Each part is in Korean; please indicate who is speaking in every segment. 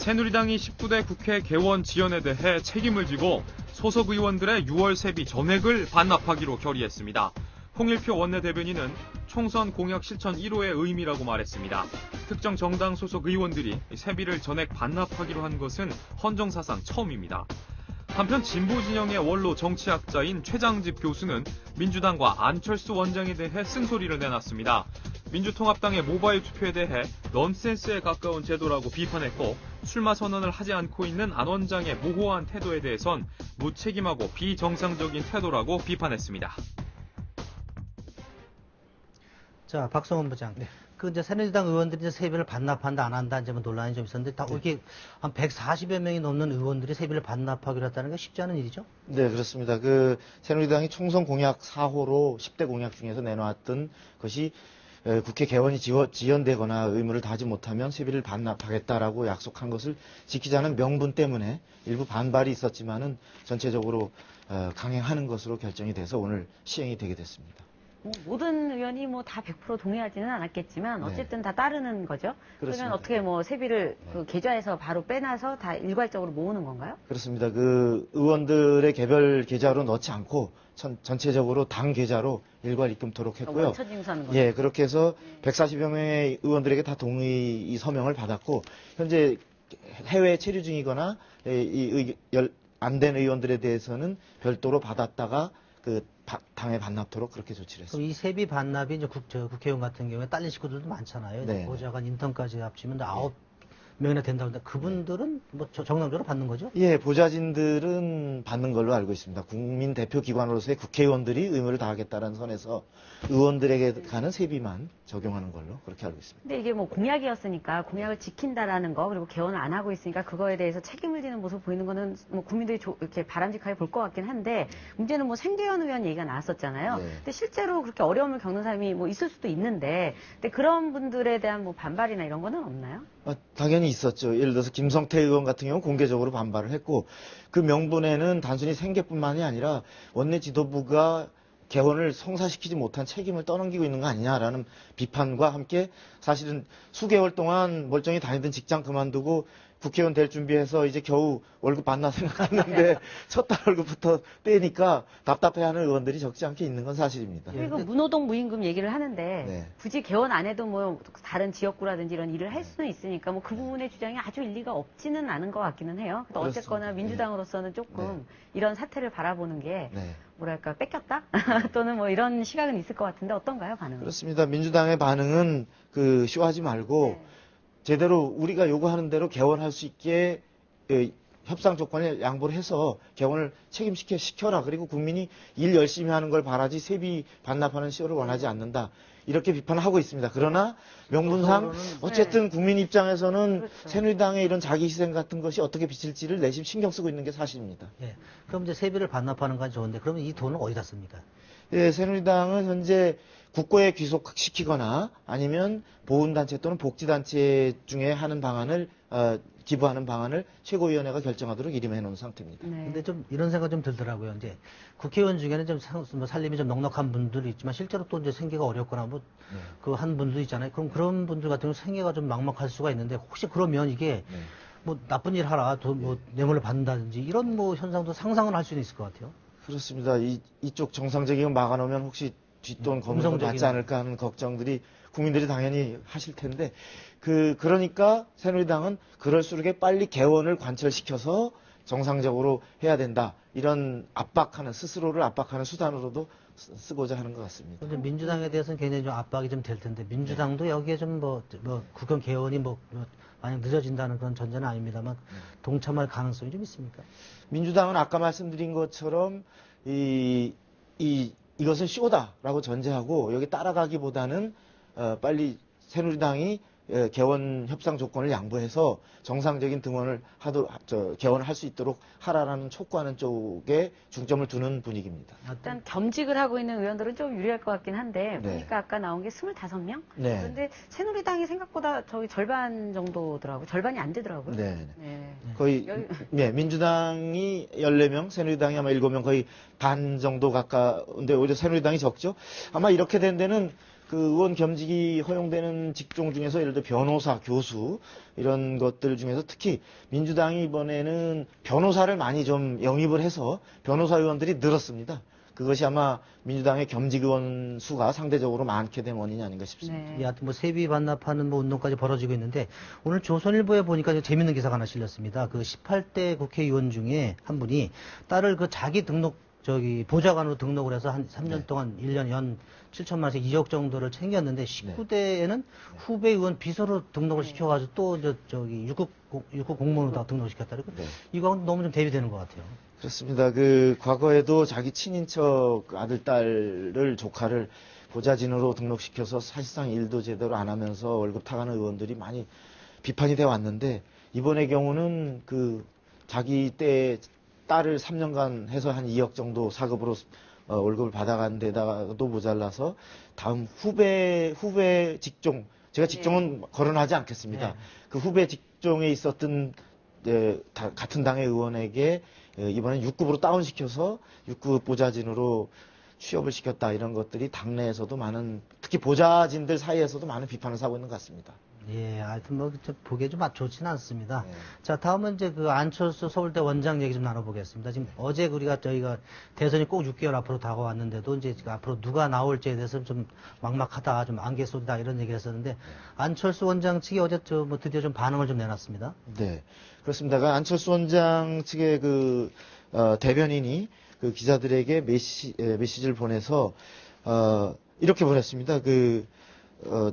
Speaker 1: 새누리당이 19대 국회 개원 지연에 대해 책임을 지고 소속 의원들의 6월 세비 전액을 반납하기로 결의했습니다. 홍일표 원내대변인은 총선 공약 실천 1호의 의미라고 말했습니다. 특정 정당 소속 의원들이 세비를 전액 반납하기로 한 것은 헌정사상 처음입니다. 한편 진보 진영의 원로 정치학자인 최장집 교수는 민주당과 안철수 원장에 대해 쓴소리를 내놨습니다. 민주통합당의 모바일 투표에 대해 넌센스에 가까운 제도라고 비판했고 출마 선언을 하지 않고 있는 안 원장의 모호한 태도에 대해선 무책임하고 비정상적인 태도라고 비판했습니다.
Speaker 2: 자, 박성원 부장.
Speaker 3: 네.
Speaker 2: 그 이제 새누리당 의원들이 이제 세비를 반납한다 안 한다 이제 뭐 논란이 좀 있었는데
Speaker 3: 네.
Speaker 2: 다 이렇게 한 140여 명이 넘는 의원들이 세비를 반납하기로 했다는 게 쉽지 않은 일이죠.
Speaker 3: 네, 그렇습니다. 그 새누리당이 총선 공약 4호로 10대 공약 중에서 내놓았던 것이 에, 국회 개원이 지연되거나 의무를 다하지 못하면 세비를 반납하겠다라고 약속한 것을 지키자는 명분 때문에 일부 반발이 있었지만은 전체적으로 어, 강행하는 것으로 결정이 돼서 오늘 시행이 되게 됐습니다.
Speaker 4: 뭐 모든 의원이 뭐 다 100% 동의하지는 않았겠지만
Speaker 3: 네.
Speaker 4: 어쨌든 다 따르는 거죠. 그러면
Speaker 3: 그렇습니다. 네.
Speaker 4: 어떻게 뭐 세비를 그 계좌에서 바로 빼놔서 다 일괄적으로 모으는 건가요?
Speaker 3: 그렇습니다. 그 의원들의 개별 계좌로 넣지 않고 전, 전체적으로 당 계좌로 일괄 입금토록 했고요.
Speaker 4: 원처징수하는 거죠.
Speaker 3: 예, 그렇게 해서 140여 명의 의원들에게 다 동의 이 서명을 받았고 현재 해외 체류 중이거나 예, 이안된 의원들에 대해서는 별도로 받았다가 그 바- 당에 반납토록 그렇게 조치를 했습니다.
Speaker 2: 이 세비 반납이 이제 국, 저 국회의원 같은 경우에 딸린 식구들도 많잖아요.
Speaker 3: 네.
Speaker 2: 보좌관 인턴까지 합치면 아홉 명이나 된다고 하는데 그분들은 뭐 저- 정상적으로 받는 거죠?
Speaker 3: 예, 보좌진들은 받는 걸로 알고 있습니다. 국민 대표 기관으로서의 국회의원들이 의무를 다하겠다는 선에서 의원들에게 가는 세비만 적용하는 걸로 그렇게 알고 있습니다.
Speaker 4: 근데 이게 뭐 공약이었으니까 공약을 지킨다라는 거 그리고 개헌을 안 하고 있으니까 그거에 대해서 책임을 지는 모습 보이는 거는 뭐 국민들이 조- 이렇게 바람직하게 볼 것 같긴 한데 문제는 뭐 생계현 의원 얘기가 나왔었잖아요.
Speaker 3: 네.
Speaker 4: 근데 실제로 그렇게 어려움을 겪는 사람이 뭐 있을 수도 있는데 근데 그런 분들에 대한 뭐 반발이나 이런 거는 없나요?
Speaker 3: 아, 당연히 있었죠. 예를 들어서 김성태 의원 같은 경우 공개적으로 반발을 했고 그 명분에는 단순히 생계뿐만이 아니라 원내 지도부가 개헌을 성사시키지 못한 책임을 떠넘기고 있는 거 아니냐라는 비판과 함께 사실은 수개월 동안 멀쩡히 다니던 직장 그만두고 국회의원 될 준비해서 이제 겨우 월급 받나 생각했는데 첫 달 월급부터 떼니까 답답해하는 의원들이 적지 않게 있는 건 사실입니다.
Speaker 2: 예.
Speaker 4: 그리고 무노동 무임금 얘기를 하는데
Speaker 3: 네.
Speaker 4: 굳이 개헌 안 해도 뭐 다른 지역구라든지 이런 일을 할 수는 있으니까 뭐 그 부분의 주장이 아주 일리가 없지는 않은 것 같기는 해요.
Speaker 3: 그렇습니다.
Speaker 4: 어쨌거나 민주당으로서는 조금
Speaker 3: 네.
Speaker 4: 이런 사태를 바라보는 게
Speaker 3: 네.
Speaker 4: 뭐랄까 뺏겼다 또는 뭐 이런 시각은 있을 것 같은데 어떤가요 반응은?
Speaker 3: 그렇습니다. 민주당의 반응은 그 쇼하지 말고
Speaker 4: 네.
Speaker 3: 제대로 우리가 요구하는 대로 개원할 수 있게 에, 협상 조건을 양보를 해서 개원을 책임시켜 시켜라. 그리고 국민이 일 열심히 하는 걸 바라지 세비 반납하는 시효를 원하지 않는다. 이렇게 비판을 하고 있습니다. 그러나 명분상
Speaker 2: 그거로는-
Speaker 3: 어쨌든 국민 입장에서는
Speaker 4: 그렇죠.
Speaker 3: 새누리당의 이런 자기 희생 같은 것이 어떻게 비칠지를 내심 신경 쓰고 있는 게 사실입니다.
Speaker 2: 예. 그럼 이제 세비를 반납하는 건 좋은데 그러면 이 돈은 어디다 씁니까?
Speaker 3: 예, 새누리당은 현재 국고에 귀속시키거나 아니면 보훈단체 또는 복지단체 중에 하는 방안을 어, 기부하는 방안을 최고위원회가 결정하도록 이름해 놓은 상태입니다.
Speaker 4: 네.
Speaker 2: 근데 좀 이런 생각 좀 들더라고요. 이제 국회의원 중에는 좀 상- 뭐 살림이 좀 넉넉한 분들이 있지만 실제로 또 이제 생계가 어렵거나 뭐 그한 분도 있잖아요. 그럼 그런 분들 같은 경우 생계가 좀 막막할 수가 있는데 혹시 그러면 이게
Speaker 3: 네.
Speaker 2: 뭐 나쁜 일 하라, 돈, 뭐 뇌물을 받는다든지 이런 뭐 현상도 상상은 할 수는 있을 것 같아요.
Speaker 3: 그렇습니다. 이, 이쪽 정상적인 거 막아놓으면 혹시 뒷돈
Speaker 2: 음성적인
Speaker 3: 받지 않을까 하는 걱정들이 국민들이 당연히 하실 텐데 그 그러니까 새누리당은 그럴수록에 빨리 개원을 관철시켜서 정상적으로 해야 된다 이런 압박하는 스스로를 압박하는 수단으로도 쓰- 쓰고자 하는 것 같습니다.
Speaker 2: 근데 민주당에 대해서는 굉장히 좀 압박이 좀 될 텐데 민주당도 여기에 좀뭐 뭐 국회 개헌이 뭐, 뭐 만약 늦어진다는 그런 전제는 아닙니다만 동참할 가능성이 좀 있습니까?
Speaker 3: 민주당은 아까 말씀드린 것처럼 이, 이 이것은 쇼다라고 전제하고 여기 따라가기보다는 어, 빨리 새누리당이 예, 개원 협상 조건을 양보해서 정상적인 등원을 하도 저, 개원을 할 수 있도록 하라라는 촉구하는 쪽에 중점을 두는 분위기입니다.
Speaker 4: 일단 겸직을 하고 있는 의원들은 좀 유리할 것 같긴 한데
Speaker 3: 네.
Speaker 4: 보니까 아까 나온 게 25명?
Speaker 3: 네.
Speaker 4: 그런데 새누리당이 생각보다 저희 절반 정도더라고요. 절반이 안 되더라고요.
Speaker 3: 네.
Speaker 4: 네.
Speaker 3: 거의
Speaker 4: 열-
Speaker 3: 네, 민주당이 14명, 새누리당이 아마 7명 거의 반 정도 가까운데 오히려 새누리당이 적죠. 아마 이렇게 된 데는 그 의원 겸직이 허용되는 직종 중에서 예를 들어 변호사, 교수 이런 것들 중에서 특히 민주당이 이번에는 변호사를 많이 좀 영입을 해서 변호사 의원들이 늘었습니다. 그것이 아마 민주당의 겸직 의원 수가 상대적으로 많게 된 원인이 아닌가 싶습니다.
Speaker 4: 네.
Speaker 2: 예, 하여튼 뭐 세비 반납하는 뭐 운동까지 벌어지고 있는데 오늘 조선일보에 보니까 좀 재밌는 기사가 하나 실렸습니다. 그 18대 국회의원 중에 한 분이 딸을 그 자기 등록 저기 보좌관으로 등록을 해서 한 3년
Speaker 3: 네.
Speaker 2: 동안 1년 연 7천만 원씩 2억 정도를 챙겼는데 19대에는 후배 의원 비서로 등록을 시켜가지고 또 저 저기 육급 공- 육급 공무원으로 다 등록시켰다. 그
Speaker 3: 네.
Speaker 2: 이거하고 너무 좀 대비되는 것 같아요.
Speaker 3: 그렇습니다. 그 과거에도 자기 친인척 아들 딸을 조카를 보좌진으로 등록시켜서 사실상 일도 제대로 안 하면서 월급 타가는 의원들이 많이 비판이 돼 왔는데 이번의 경우는 그 자기 때 딸을 3년간 해서 한 2억 정도 사급으로 어, 월급을 받아간 데다가도 모자라서 다음 후배 후배 직종 제가 직종은 거론하지 않겠습니다.
Speaker 2: 네.
Speaker 3: 그 후배 직종에 있었던 예, 다- 같은 당의 의원에게 예, 이번엔 6급으로 다운시켜서 6급 보좌진으로 취업을 시켰다 이런 것들이 당내에서도 많은 특히 보좌진들 사이에서도 많은 비판을 사고 있는 것 같습니다.
Speaker 2: 예, 하여튼 뭐좀 보기에 좀 좋지는 않습니다.
Speaker 3: 네.
Speaker 2: 자, 다음은 이제 그 안철수 서울대 원장 얘기 좀 나눠보겠습니다. 지금 어제 우리가 저희가 대선이 꼭 6개월 앞으로 다가왔는데도 이제 앞으로 누가 나올지에 대해서 좀 막막하다, 좀 안개 쏟다 이런 얘기를 했었는데 안철수 원장 측이 어제 저 뭐 드디어 좀 반응을 좀 내놨습니다.
Speaker 3: 네, 그렇습니다. 그 안철수 원장 측의 그 어, 대변인이 그 기자들에게 메시, 에, 메시지를 보내서 어, 이렇게 보냈습니다. 그 어,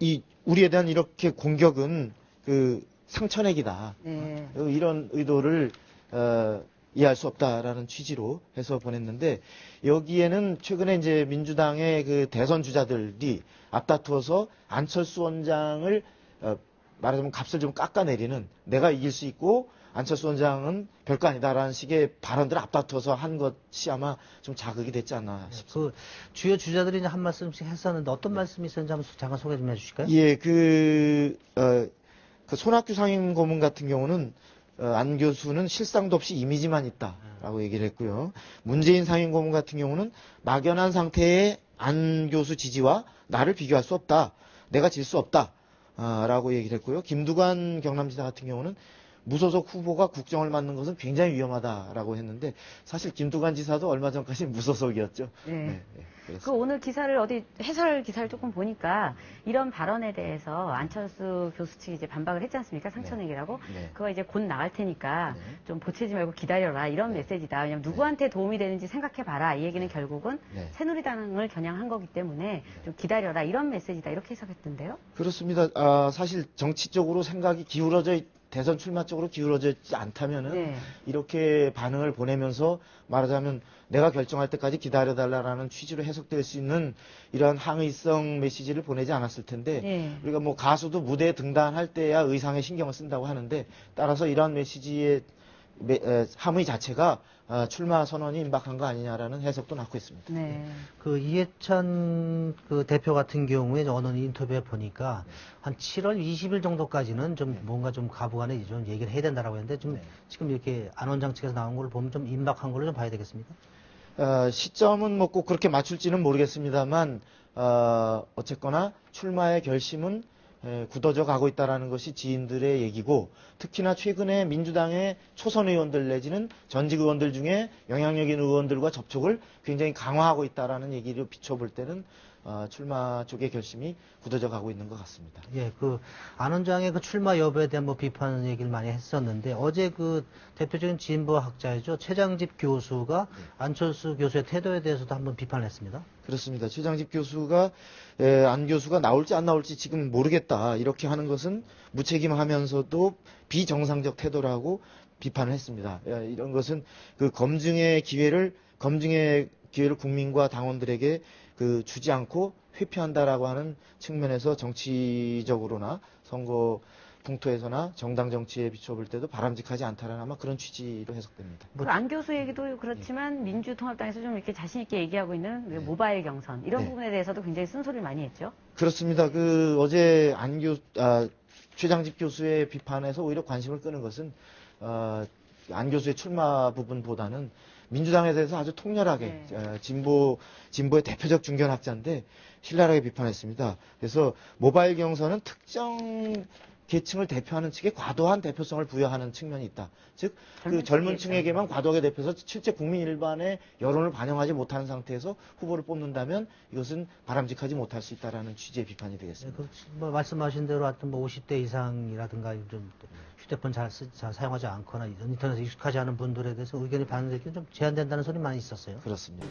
Speaker 3: 이 우리에 대한 이렇게 공격은 그 상처내기다.
Speaker 4: 네.
Speaker 3: 어, 이런 의도를 어, 이해할 수 없다라는 취지로 해서 보냈는데 여기에는 최근에 이제 민주당의 그 대선 주자들이 앞다투어서 안철수 원장을 어, 말하자면 값을 좀 깎아내리는 내가 이길 수 있고 안철수 원장은 별거 아니다라는 식의 발언들을 앞다투어서 한 것이 아마 좀 자극이 됐지 않나 싶습니다.
Speaker 2: 그 주요 주자들이 이제 한 말씀씩 했었는데 어떤 말씀이 있었는지 한번 잠깐 소개 좀 해주실까요?
Speaker 3: 예, 그, 어, 그 손학규 상임 고문 같은 경우는 어, 안 교수는 실상도 없이 이미지만 있다라고 얘기를 했고요. 문재인 상임 고문 같은 경우는 막연한 상태의 안 교수 지지와 나를 비교할 수 없다. 내가 질 수 없다. 아, 라고 얘기를 했고요. 김두관 경남지사 같은 경우는 무소속 후보가 국정을 맡는 것은 굉장히 위험하다라고 했는데 사실 김두관 지사도 얼마 전까지 무소속이었죠.
Speaker 4: 네.
Speaker 3: 네,
Speaker 4: 그. 오늘 기사를 어디 해설 기사를 조금 보니까 이런 발언에 대해서 안철수 교수 측이 이제 반박을 했지 않습니까? 상처내기라고.
Speaker 3: 네.
Speaker 4: 그거 이제 곧 나갈 테니까
Speaker 3: 네.
Speaker 4: 좀 보채지 말고 기다려라 이런 메시지다. 왜냐면 누구한테 도움이 되는지 생각해봐라. 이 얘기는 결국은
Speaker 3: 네.
Speaker 4: 새누리당을 겨냥한 거기 때문에 좀 기다려라 이런 메시지다 이렇게 해석했던데요.
Speaker 3: 그렇습니다. 아, 사실 정치적으로 생각이 기울어져 있- 대선 출마 쪽으로 기울어져 있지 않다면은
Speaker 4: 네.
Speaker 3: 이렇게 반응을 보내면서 말하자면 내가 결정할 때까지 기다려달라라는 취지로 해석될 수 있는 이러한 항의성 메시지를 보내지 않았을 텐데
Speaker 4: 네.
Speaker 3: 우리가 뭐 가수도 무대에 등단할 때야 의상에 신경을 쓴다고 하는데 따라서 이러한 메시지의 메- 에, 함의 자체가 아, 출마 선언이 임박한 거 아니냐라는 해석도 낳고 있습니다.
Speaker 4: 네.
Speaker 2: 그 이해찬 그 대표 같은 경우에 어느 인터뷰에 보니까 한 7월 20일 정도까지는 좀 뭔가 좀 가부간에 좀 얘기를 해야 된다라고 했는데 좀
Speaker 3: 네.
Speaker 2: 지금 이렇게 안 원장 측에서 나온 걸 보면 좀 임박한 걸로 좀 봐야 되겠습니까?
Speaker 3: 어, 시점은 뭐 꼭 그렇게 맞출지는 모르겠습니다만 어, 어쨌거나 출마의 결심은 에, 굳어져 가고 있다라는 것이 지인들의 얘기고 특히나 최근에 민주당의 초선 의원들 내지는 전직 의원들 중에 영향력 있는 의원들과 접촉을 굉장히 강화하고 있다라는 얘기를 비춰볼 때는 어, 출마 쪽의 결심이 굳어져 가고 있는 것 같습니다.
Speaker 2: 예, 그 안 원장의 그 출마 여부에 대한 뭐 비판 얘기를 많이 했었는데 어제 그 대표적인 진보 학자이죠 최장집 교수가 안철수 교수의 태도에 대해서도 한번 비판을 했습니다.
Speaker 3: 그렇습니다. 최장집 교수가 에, 안 교수가 나올지 안 나올지 지금 모르겠다 이렇게 하는 것은 무책임하면서도 비정상적 태도라고 비판을 했습니다. 에, 이런 것은 그 검증의 기회를 검증의 기회를 국민과 당원들에게 그 주지 않고 회피한다라고 하는 측면에서 정치적으로나 선거 풍토에서나 정당 정치에 비춰볼 때도 바람직하지 않다라는 아마 그런 취지로 해석됩니다.
Speaker 4: 뭐그안 교수 얘기도 그렇지만 민주통합당에서 좀 이렇게 자신 있게 얘기하고 있는 그 모바일 경선 이런
Speaker 3: 네.
Speaker 4: 부분에 대해서도 굉장히 쓴소리를 많이 했죠.
Speaker 3: 그렇습니다. 그 어제 안 교, 아, 최장집 교수의 비판에서 오히려 관심을 끄는 것은 어, 안 교수의 출마 부분보다는 민주당에 대해서 아주 통렬하게
Speaker 4: 네.
Speaker 3: 어, 진보 진보의 대표적 중견 학자인데 신랄하게 비판했습니다. 그래서 모바일 경선은 특정 계층을 대표하는 측에 과도한 대표성을 부여하는 측면이 있다. 즉, 그
Speaker 4: 젊은
Speaker 3: 젊은
Speaker 4: 층에
Speaker 3: 층에게만 과도하게 대표해서 실제 국민 일반의 여론을 반영하지 못하는 상태에서 후보를 뽑는다면 이것은 바람직하지 못할 수 있다라는 취지의 비판이
Speaker 2: 네,
Speaker 3: 되겠습니다.
Speaker 2: 그, 뭐 말씀하신 대로 하여튼 뭐 50대 이상이라든가 좀 휴대폰 잘, 쓰, 잘 사용하지 않거나 인터넷에 익숙하지 않은 분들에 대해서 의견이 반영되기 좀 제한된다는 소리 많이 있었어요.
Speaker 3: 그렇습니다.